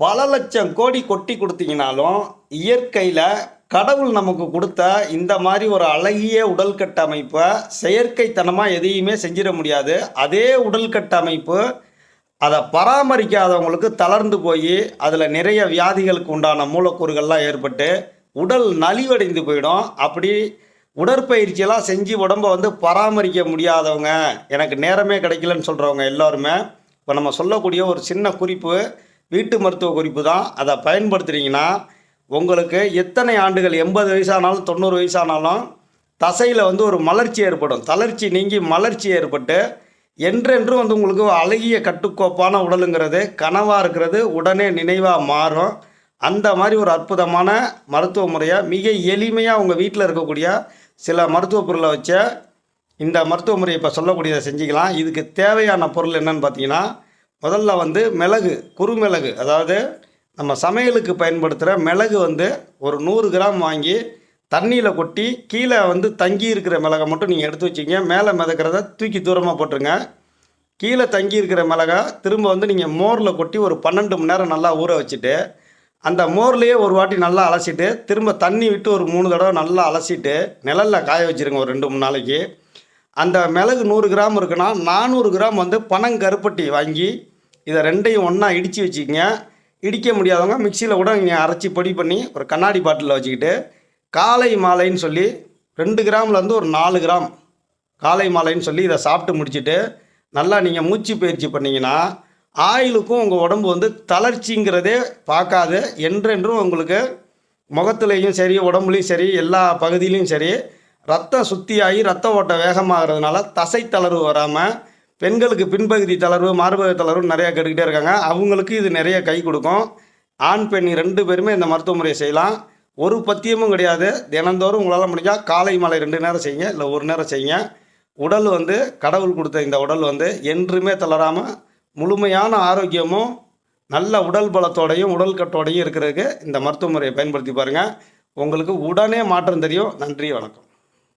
பல லட்சம் கோடி கொட்டி கொடுத்தீங்கனாலும் இயற்கையில் கடவுள் நமக்கு கொடுத்த இந்த மாதிரி ஒரு அழகிய உடல் கட்டமைப்பை செயற்கைத்தனமாக எதையுமே செஞ்சிட முடியாது. அதே உடல் கட்டமைப்பு அதை பராமரிக்காதவங்களுக்கு தளர்ந்து போய் அதில் நிறைய வியாதிகளுக்கு உண்டான மூலக்கூறுகள்லாம் ஏற்பட்டு உடல் நலிவடைந்து போயிடும். அப்படி உடற்பயிற்சியெல்லாம் செஞ்சு உடம்பை வந்து பராமரிக்க முடியாதவங்க எனக்கு நேரமே கிடைக்கலன்னு சொல்கிறவங்க எல்லோருமே இப்போ நம்ம சொல்லக்கூடிய ஒரு சின்ன குறிப்பு வீட்டு மருத்துவ குறிப்பு தான். அதை பயன்படுத்துகிறீங்கன்னா உங்களுக்கு எத்தனை ஆண்டுகள் எண்பது வயசானாலும் தொண்ணூறு வயசானாலும் தசையில் வந்து ஒரு மலர்ச்சி ஏற்படும். தளர்ச்சி நீங்கி மலர்ச்சி ஏற்பட்டு என்றென்றும் வந்து உங்களுக்கு அழகிய கட்டுக்கோப்பான உடலுங்கிறது கனவாக இருக்கிறது உடனே நினைவாக மாறும். அந்த மாதிரி ஒரு அற்புதமான மருத்துவ முறையை மிக எளிமையாக உங்கள் வீட்டில் இருக்கக்கூடிய சில மருத்துவ பொருளை வச்ச இந்த மருத்துவ முறையை இப்போ சொல்லக்கூடியதை செஞ்சுக்கலாம். இதுக்கு தேவையான பொருள் என்னன்னு பார்த்தீங்கன்னா முதல்ல வந்து மிளகு குறுமிளகு அதாவது நம்ம சமையலுக்கு பயன்படுத்துகிற மிளகு வந்து ஒரு நூறு கிராம் வாங்கி தண்ணியில் கொட்டி கீழே வந்து தங்கி இருக்கிற மிளகை மட்டும் நீங்கள் எடுத்து வச்சிங்க. மேலே மிதக்கிறத தூக்கி தூரமாக போட்டுருங்க. கீழே தங்கி இருக்கிற மிளகா திரும்ப வந்து நீங்கள் மோரில் கொட்டி ஒரு பன்னெண்டு மணி நேரம் நல்லா ஊற வச்சுட்டு அந்த மோர்லேயே ஒரு வாட்டி நல்லா அலசிட்டு திரும்ப தண்ணி விட்டு ஒரு மூணு தடவை நல்லா அலசிட்டு நிழலில் காய வச்சுருங்க ஒரு ரெண்டு மூணு நாளைக்கு. அந்த மிளகு நூறு கிராம் இருக்குன்னா நானூறு கிராம் வந்து பனங்கருப்பட்டி வாங்கி இதை ரெண்டையும் ஒன்றா இடித்து வச்சுக்கங்க. இடிக்க முடியாதவங்க மிக்சியில் கூட நீங்கள் அரைச்சி பொடி பண்ணி ஒரு கண்ணாடி பாட்டிலில் வச்சுக்கிட்டு காலை மாலைன்னு சொல்லி ரெண்டு கிராம்லேருந்து ஒரு நாலு கிராம் காலை மாலைன்னு சொல்லி இதை சாப்பிட்டு முடிச்சுட்டு நல்லா நீங்கள் மூச்சு பயிற்சி பண்ணிங்கன்னா ஆயிலுக்கும் உங்கள் உடம்பு வந்து தளர்ச்சிங்கிறதே பார்க்காது. என்றென்றும் உங்களுக்கு முகத்துலேயும் சரி உடம்புலையும் சரி எல்லா பகுதியிலையும் சரி ரத்தம் சுத்தியாகி ரத்த ஓட்டம் வேகமாகிறதுனால தசை தளர்வு வராமல் பெண்களுக்கு பின்பகுதி தளர்வு மார்பக தளர்வு நிறையா கெடுக்கிட்டே இருக்காங்க. அவங்களுக்கு இது நிறைய கை கொடுக்கும். ஆண் பெண் ரெண்டு பேருமே இந்த மருத்துவ முறையை செய்யலாம். ஒரு பத்தியமும் கிடையாது. தினந்தோறும் உங்களால் முடிஞ்சால் காலை மாலை ரெண்டு நேரம் செய்யுங்க இல்லை ஒரு நேரம் செய்யுங்க. உடல் வந்து கடவுள் கொடுத்த இந்த உடல் வந்து என்றுமே தளராமல் முழுமையான ஆரோக்கியமும் நல்ல உடல் பலத்தோடையும் உடல் கட்டோடையும் இருக்கிறதுக்கு இந்த மருத்துவ முறையை பயன்படுத்தி பாருங்கள் உங்களுக்கு உடனே மாற்றம் தெரியும். நன்றி வணக்கம்.